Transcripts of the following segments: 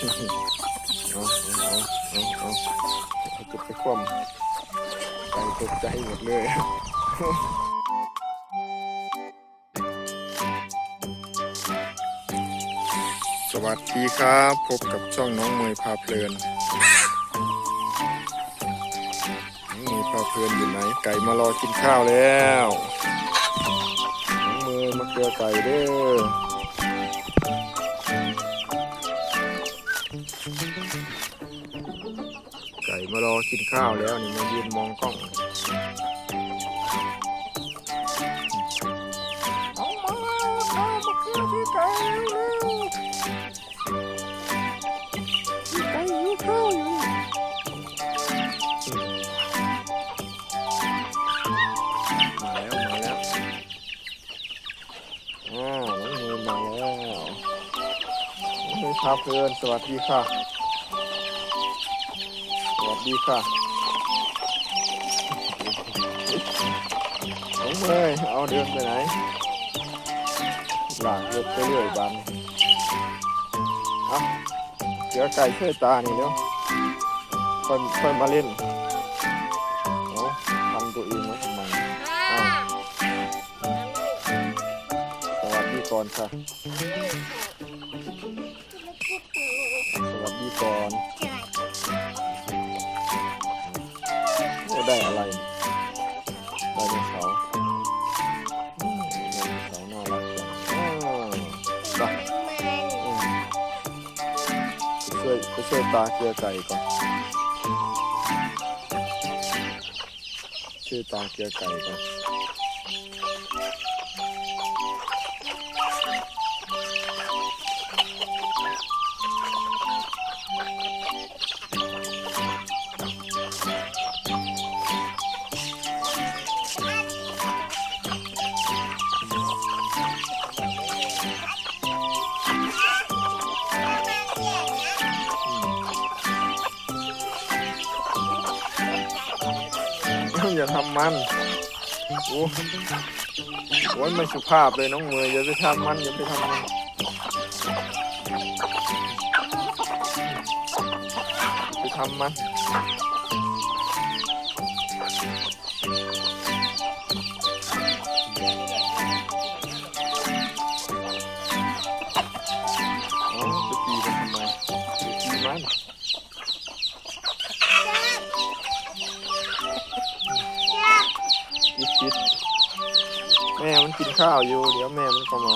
เอาเอาเอาเอาเอาจะไปคว่ำใจตกใจหมดเลยสวัสดีครับ พบกับช่องน้องเมยพาเพลินน้องเมยพาเพลินอยู่ไหน ไก่มารอกินข้าวแล้ว น้องเมยมาเกลือไก่เด้อ อกินข้าวแล้วนี่มายืนมองกล้องเอามาข้าวมาเกลือที่อยู่มาแล้วมาแล้วอ้าวน้องมือมาแล้วน้องมือพาเพลินสวัสดีค่ะ ดีค่ะน้องเมยเอาเดินไปไหน หลากรถไปเรื่อยบันเอาเดี๋ยวไก่ช่วยตานี่เร็วค่อยค่อยมาเล่นเอาทำตัวเองไว้ทำไมอ้าวสวัสดีก่อนค่ะ สวัสดีก่อน ได้อะไรไดโนเสาร์อืมไดโนเสาร์น่ารักจังอ้าวไปอืมไปช่วยไปช่วยตาเกลือไก่ก่อนช่วยตาเกลือไก่ก่อน มันโอ้โหไม่สุภาพเลยน้องเมย์อย่าไปทำมันอย่าไปทำมันไปทำมัน กินข้าวอยู่ เดี๋ยวแม่มันเข้ามา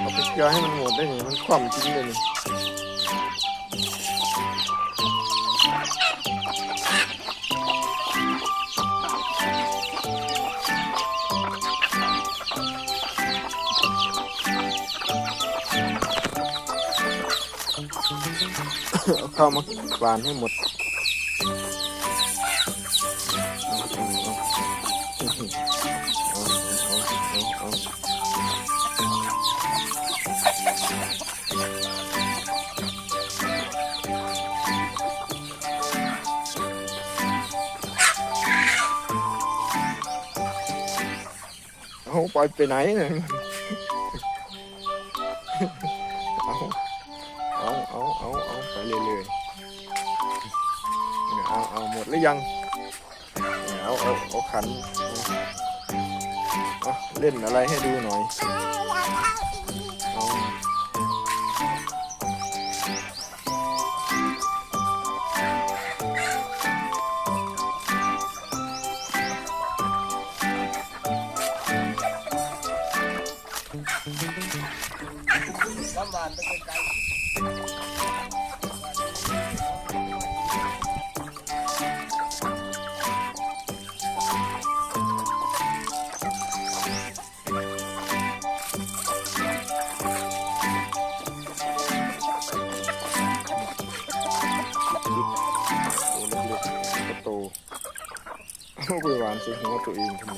เอาไปเกลือให้มันหมดได้นี่มันคว่ำทิ้งเลยนี่เอาข้าวมาหวานให้หมด เอาปล่อยไปไหนเนี่ยเอาเอาเอาเอาเอาไปเรื่อยๆเอาเอาหมดหรือยังเอาเอาเอาขันเอาเล่นอะไรให้ดูหน่อย ยหวานใส่หัวตัวเองทำไม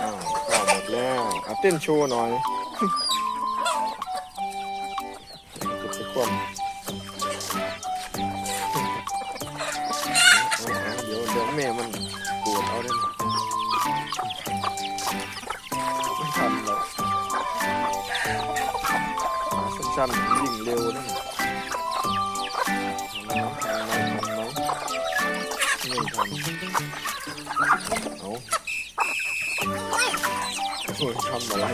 อ้าหมดแล้วเอาเต้นโชว์หน่อยเก็บใส่ควมเดี๋ยวเดี๋ยวแม่มันปวดเอาได้ไหมไม่ทันแล้วสั้นๆยิ่งเร็วนะ มันเอาโอ้ยทำอะไร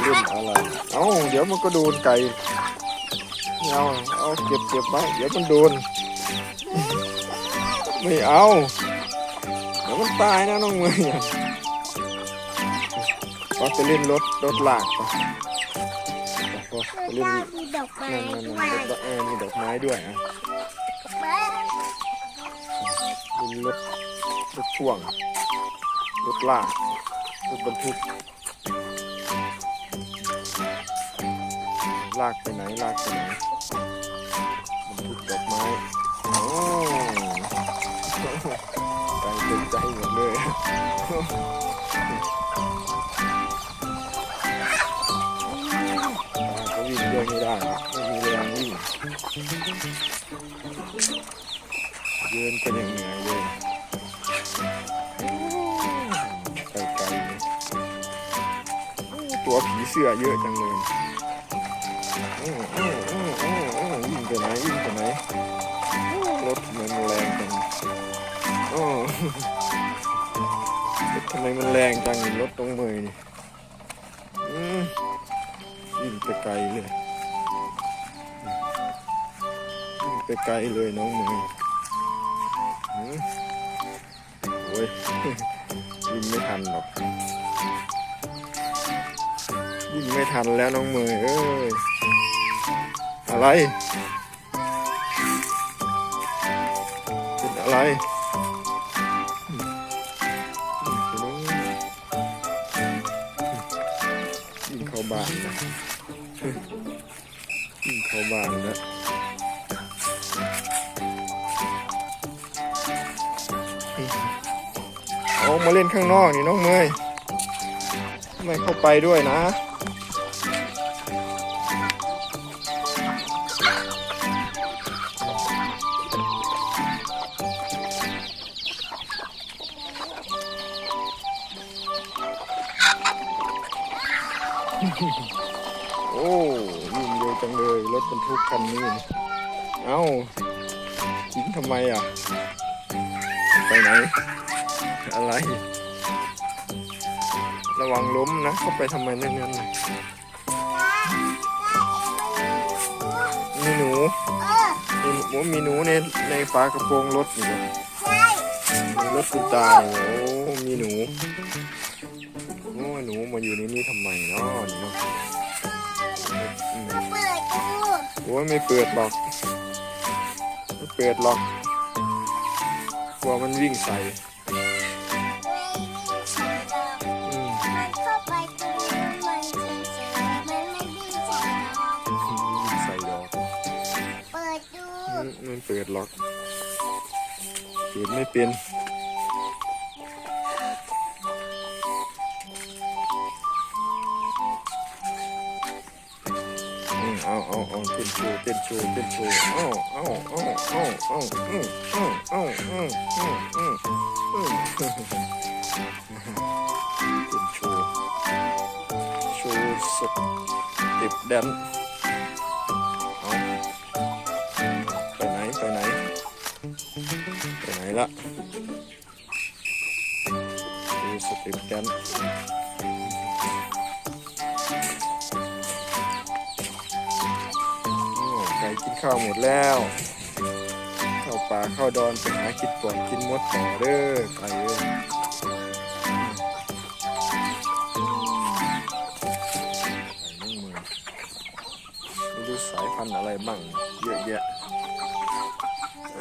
เล่นอะไร เอาเดี๋ยวมันก็โดนไก่เอาเอาเก็บเก็บไว้เดี๋ยวมันโดน ไม่เอา เดี๋ยวมันตายนะน้องเมย์ก็ไปเล่นรถรถลากไปเล่นดอกไม้นั่นนั่นด้วนั่นยรถเออมีดอกไม้ด้วยอะ เล่นรถรถพ่วงรถลากรถบรรทุกลากไปไหนลากไปไหนบรรทุกดอกไม้ เดินกันอย่างเหนื่อยเลยไกลๆเลตัวผีเสื้อเยอะจังเลยอื้ออื้ออื้ออื้ออื้อวิ่งไปไหนวิ่งไปไหนรถทำไมมันแรงจังอ้อรถทำไมมันแรงจังรถตรงเมยนี่อืมวิ่งไปไกลเลยวิ่งไปไกลเลยน้องเมย์ โอ้ยวิ่งไม่ทันหรอกวิ่งไม่ทันแล้วน้องเมย์เอ้ยอะไรเป็นอะไรอืมอืมเป็นอะไรวิ่งเข้าบ้านนะวิ่งเข้าบ้านแล้ว เอามาเล่นข้างนอกนี่น้องเมยไม่เข้าไปด้วยนะโอ้วิ่งเร็วจังเลยรถบรรทุกคันนี้ เอ้าทิ้งทำไมอะ ไปไหน อะไร ระวังล้มนะ เข้าไปทำไมนั่นนั่นมีหนูเออมีหนูมีหนูในในฝากระโปรงรถอยู่ใช่มีรถคุณตาเนี่ยโอ้มีหนูโอ้หนูมาอยู่ในนี้ทำไมเนาะนี่เนาะอืมมาเปิดดูโอ้ยไม่เปิดหรอกไม่เปิดหรอกกลัวมันวิ่งใส่ หรอกเปิดไม่เป็นอืมเอาเอาเอาเต้นโชว์เต้นโชว์เต้นโชว์เอาเอาเอาเอาเอาอืมอืมเอาอืมอืมอืมอืมเต้นโชว์โชว์สเต็ปแดน สต็ปแดนไก่กินข้าวหมดแล้วเข้าป่าเข้าดอนไปหากินก่อนกินมดต่อเด้อไก่เอ้ยไก่น้องมือไม่รู้สายพันธุ์อะไรบ้างเยอะแยะ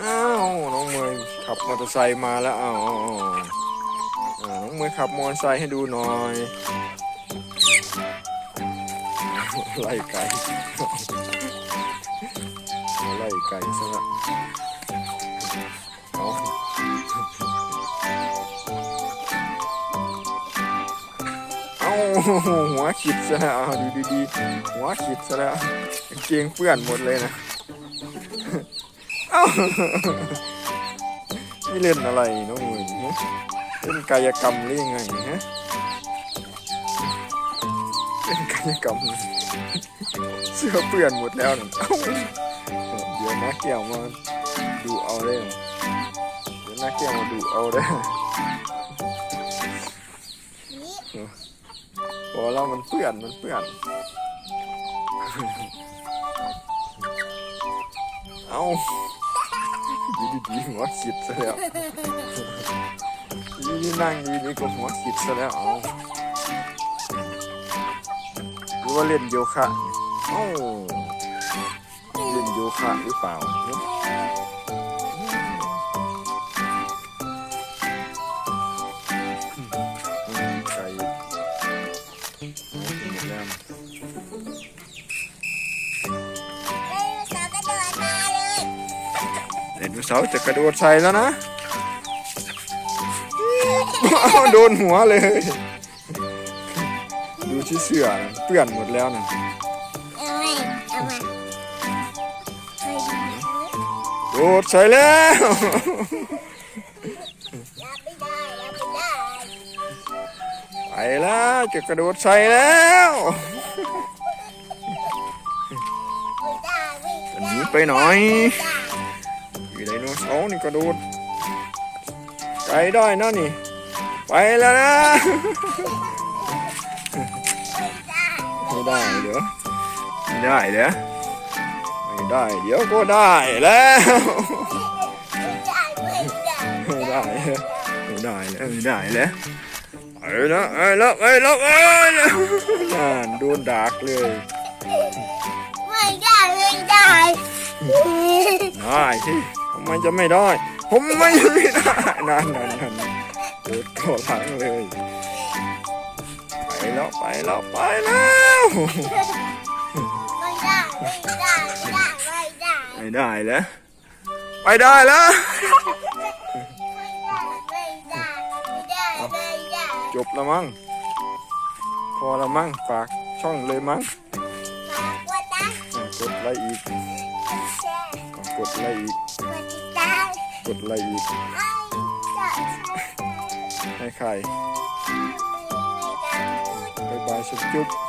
อ้าว น้องเมย์ขับมอเตอร์ไซค์มาแล้วอ้าว อ้าวอ้าวอ่าน้องเมย์ขับมอเตอร์ไซค์ให้ดูหน่อยไล่ไก่มาไล่ไก่ซะละเอาเอาหัวขิดซะแล้วเอาดูดีๆหัวขิดซะแล้วกางเกงเปื้อนหมดเลยนะเอ้านี่เล่นอะไรน้องมือ เล่นกายกรรมหรือยังไงฮะเล่นกายกรรมเสื้อเปื้อนหมดแล้วนะเอ้าเดี๋ยวนักเกี่ยวมาดูเอาได้เดี๋ยวนักเกี่ยวมาดูเอาได้อนี่พอเรามันเปื้อนมันเปื้อนเอาดีดีดีหัวขิดซะแล้ว ดีดีนั่งดีดีก็หัวขิดซะแล้วเอาหรือว่าเล่นโยคะเอ้าเล่นโยคะหรือเปล่าเนี่ยอืมไก่หากินหมดแล้วไดโนเสาร์กระโดดมาเลยไดโนเสาร์จะกระโดดใส่แล้วนะ อ้าโดนหัวเลย ดูที่เสื้อนะเปื้อนหมดแล้วนะเอาไว้เอามาเฮ้ยโดดใส่แล้วไปแล้วจะกระโดดใส่แล้วไม่ได้ไม่จะได้หนีไปหน่อยม่ได้อยู่ไดโนเสาร์นี่กระโดดไกลได้นะนี่ ไปแล้วนะ ไม่ได้เดี๋ยว ไม่ได้เดี๋ยว ไม่ได้เดี๋ยวก็ได้แล้วไม่ได้ไม่ได้ไม่ได้แล้วไม่ได้แล้วไปแล้วไปแล้วไปแล้วไปแล้วนั่นโดนดักเลย ไม่ได้ไม่ได้ได้ที่ทำไมจะไม่ได้ ผมไม่ไม่ได้นั่นนั่นนั่น โดดตัวหลังเลย ไปแล้วไปแล้วไปแล้วไม่ได้ไม่ได้ไม่ได้ไม่ได้ไม่ได้แล้วไปได้แล้วไม่ได้ไม่ได้ไม่ได้ไม่ได้จบแล้วมั้งพอแล้วมั้งฝากช่องเลยมั้งกดนะอะกดไลค์อีกกดแชร์อะกดไลค์อีกกดติดตามกดไลค์อีก ให้กดแชร์ ให้ใคร ไม่ได้พูด บายบายชุบจุ๊บ ไ